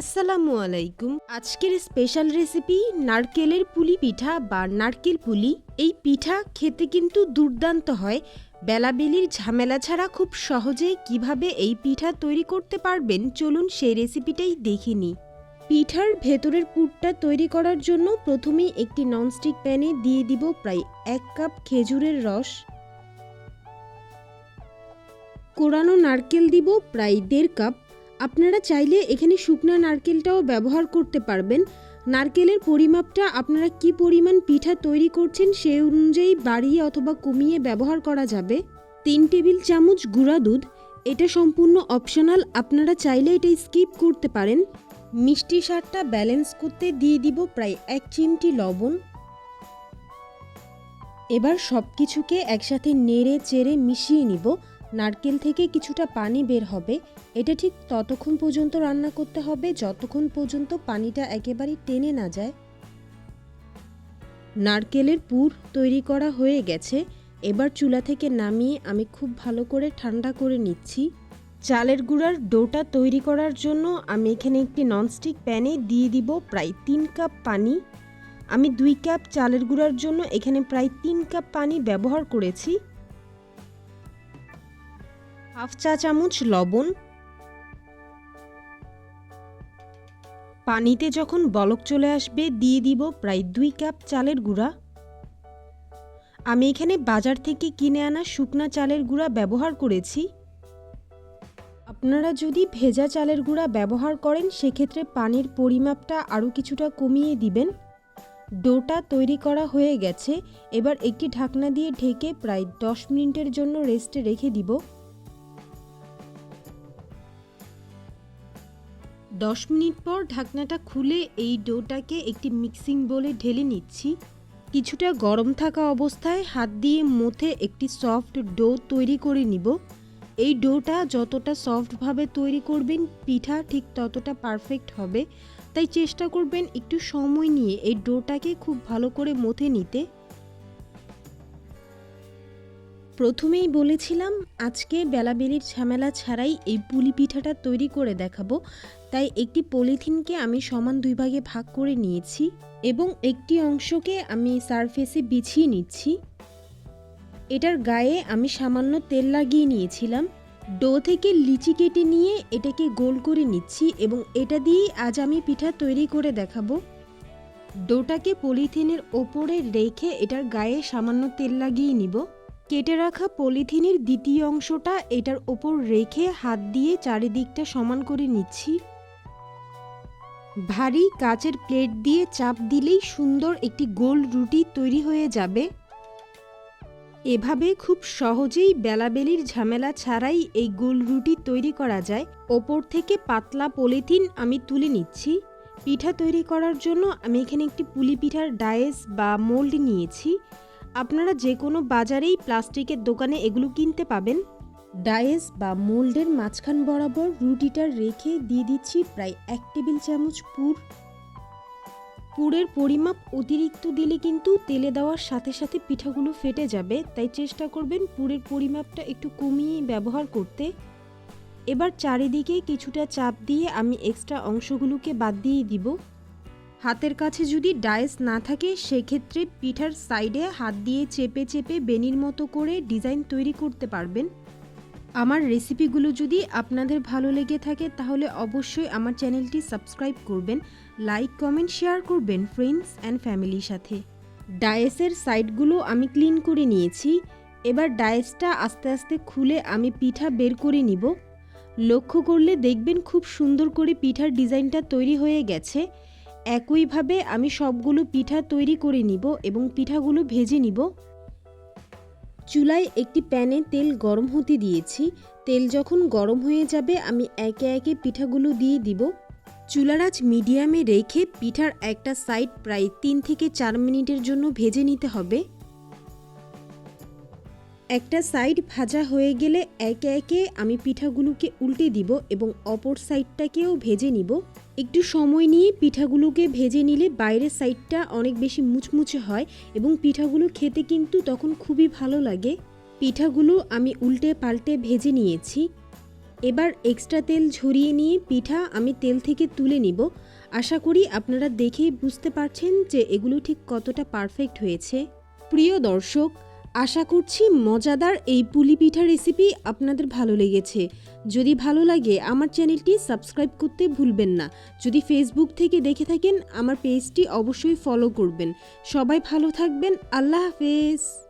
আসসালামু আলাইকুম। আজকের স্পেশাল রেসিপি নারকেলের পুলি পিঠা বা নারকেল পুলি। এই পিঠা খেতে কিন্তু দুর্দান্ত হয়। বেলাবেলির ঝামেলা ছাড়া খুব সহজে কীভাবে এই পিঠা তৈরি করতে পারবেন চলুন সেই রেসিপিটাই দেখে নিই। পিঠার ভেতরের পুরটা তৈরি করার জন্য প্রথমেই একটি ননস্টিক প্যানে দিয়ে দিব প্রায় এক কাপ খেজুরের রস। কোরানো নারকেল দিব প্রায় দেড় কাপ। আপনারা চাইলে এখানে শুকনা নারকেলটাও ব্যবহার করতে পারবেন। নারকেলের পরিমাপটা আপনারা কি পরিমাণ পিঠা তৈরি করছেন সেই অনুযায়ী বাড়িয়ে অথবা কমিয়ে ব্যবহার করা যাবে। তিন টেবিল চামচ গুঁড়া দুধ, এটা সম্পূর্ণ অপশনাল, আপনারা চাইলে এটা স্কিপ করতে পারেন। মিষ্টি স্বাদটা ব্যালেন্স করতে দিয়ে দিব প্রায় এক চিমটি লবণ। এবার সব কিছুকে একসাথে নেড়ে চেড়ে মিশিয়ে নিব। নারকেল থেকে কিছুটা পানি বের হবে। এটা ঠিক ততক্ষণ পর্যন্ত রান্না করতে হবে, যতক্ষণ পর্যন্ত পানিটা একেবারেই টেনে না যায়। নারকেলের পুর তৈরি করা হয়ে গেছে। এবার চুলা থেকে নামিয়ে আমি খুব ভালো করে ঠান্ডা করে নিচ্ছি। চালের গুঁড়ার ডোটা তৈরি করার জন্য আমি এখানে একটি ননস্টিক প্যানে দিয়ে দিব প্রায় তিন কাপ পানি। আমি দুই কাপ চালের গুঁড়ার জন্য এখানে প্রায় তিন কাপ পানি ব্যবহার করেছি। হাফ চা চামচ লবণ। পানিতে যখন বলক চলে আসবে, দিয়ে দিব প্রায় দুই কাপ চালের গুঁড়া। আমি এখানে বাজার থেকে কিনে আনা শুকনা চালের গুঁড়া ব্যবহার করেছি। আপনারা যদি ভেজা চালের গুঁড়া ব্যবহার করেন, সেক্ষেত্রে পানির পরিমাপটা আরও কিছুটা কমিয়ে দিবেন। ডোটা তৈরি করা হয়ে গেছে। এবার একটি ঢাকনা দিয়ে ঢেকে প্রায় দশ মিনিটের জন্য রেস্টে রেখে দিব। দশ মিনিট পর ঢাকনাটা খুলে এই ডোটাকে একটি মিক্সিং বোলে ঢেলে নিচ্ছি। কিছুটা গরম থাকা অবস্থায় হাত দিয়ে মথে একটি সফট ডো তৈরি করে নিব। এই ডোটা যতটা সফটভাবে তৈরি করবেন, পিঠা ঠিক ততটা পারফেক্ট হবে। তাই চেষ্টা করবেন একটু সময় নিয়ে এই ডোটাকে খুব ভালো করে মথে নিতে। প্রথমেই বলেছিলাম, আজকে বেলাবেলির ঝামেলা ছাড়াই এই পুলি পিঠাটা তৈরি করে দেখাবো। তাই একটি পলিথিনকে আমি সমান দুই ভাগে ভাগ করে নিয়েছি এবং একটি অংশকে আমি সারফেসে বিছিয়ে নিচ্ছি। এটার গায়ে আমি সামান্য তেল লাগিয়ে নিয়েছিলাম। ডো থেকে লিচি কেটে নিয়ে এটাকে গোল করে নিচ্ছি এবং এটা দিয়েই আজ আমি পিঠা তৈরি করে দেখাবো। ডোটাকে পলিথিনের ওপরে রেখে এটার গায়ে সামান্য তেল লাগিয়ে নিব। কেটে রাখা পলিথিনের দ্বিতীয় অংশটা এটার ওপর রেখে হাত দিয়ে চারিদিকটা সমান করে নিচ্ছি। ভারী কাচের প্লেট দিয়ে চাপ দিলেই সুন্দর একটি গোল রুটি তৈরি হয়ে যাবে। এভাবে খুব সহজেই বেলাবেলির ঝামেলা ছাড়াই এই গোল রুটি তৈরি করা যায়। ওপর থেকে পাতলা পলিথিন আমি তুলে নিচ্ছি। পিঠা তৈরি করার জন্য আমি এখানে একটি পুলি পিঠার ডায়েস বা মোল্ড নিয়েছি। আপনারা যে কোনো বাজারেই প্লাস্টিকের দোকানে এগুলো কিনতে পাবেন। ডায়েস বা মোল্ডের মাঝখান বরাবর রুটিটা রেখে দিয়ে দিচ্ছি প্রায় এক টেবিল চামচ পুর। পুরের পরিমাপ অতিরিক্ত দিলে কিন্তু তেলে দেওয়ার সাথে সাথে পিঠাগুলো ফেটে যাবে, তাই চেষ্টা করবেন পুরের পরিমাপটা একটু কমিয়ে ব্যবহার করতে। এবার চারিদিকে কিছুটা চাপ দিয়ে আমি এক্সট্রা অংশগুলোকে বাদ দিয়ে দিব। হাতের কাছে যদি ডায়েস না থাকে, সেক্ষেত্রে পিঠার সাইডে হাত দিয়ে চেপে চেপে বেনির মতো করে ডিজাইন তৈরি করতে পারবেন। আমার রেসিপিগুলো যদি আপনাদের ভালো লেগে থাকে, তাহলে অবশ্যই আমার চ্যানেলটি সাবস্ক্রাইব করবেন, লাইক, কমেন্ট, শেয়ার করবেন ফ্রেন্ডস অ্যান্ড ফ্যামিলির সাথে। ডায়েসের সাইডগুলো আমি ক্লিন করে নিয়েছি। এবার ডায়েসটা আস্তে আস্তে খুলে আমি পিঠা বের করে নিব। লক্ষ্য করলে দেখবেন খুব সুন্দর করে পিঠার ডিজাইনটা তৈরি হয়ে গেছে। একইভাবে আমি সবগুলো পিঠা তৈরি করে নিব এবং পিঠাগুলো ভেজে নিব। চুলায় একটি প্যানে তেল গরম হতে দিয়েছি। তেল যখন গরম হয়ে যাবে, আমি একে একে পিঠাগুলো দিয়ে দিব। চুলার আঁচ মিডিয়ামে রেখে পিঠার একটা সাইড প্রায় তিন থেকে চার মিনিটের জন্য ভেজে নিতে হবে। একটা সাইড ভাজা হয়ে গেলে একে একে আমি পিঠাগুলোকে উল্টে দিব এবং অপর সাইডটাকেও ভেজে নিব। একটু সময় নিয়ে পিঠাগুলোকে ভেজে নিলে বাইরের সাইডটা অনেক বেশি মুচমুচে হয় এবং পিঠাগুলো খেতে কিন্তু তখন খুবই ভালো লাগে। পিঠাগুলো আমি উল্টে পাল্টে ভেজে নিয়েছি। এবার এক্সট্রা তেল ঝরিয়ে নিয়ে পিঠা আমি তেল থেকে তুলে নিব। আশা করি আপনারা দেখেই বুঝতে পারছেন যে এগুলো ঠিক কতটা পারফেক্ট হয়েছে। প্রিয় দর্শক আশা করছি মজাদার এই পুলি পিঠা রেসিপি আপনাদের ভালো লেগেছে। যদি ভালো লাগে, আমার চ্যানেলটি সাবস্ক্রাইব করতে ভুলবেন না। যদি ফেসবুক থেকে দেখে থাকেন, আমার পেজটি অবশ্যই ফলো করবেন। সবাই ভালো থাকবেন। আল্লাহ হাফেজ।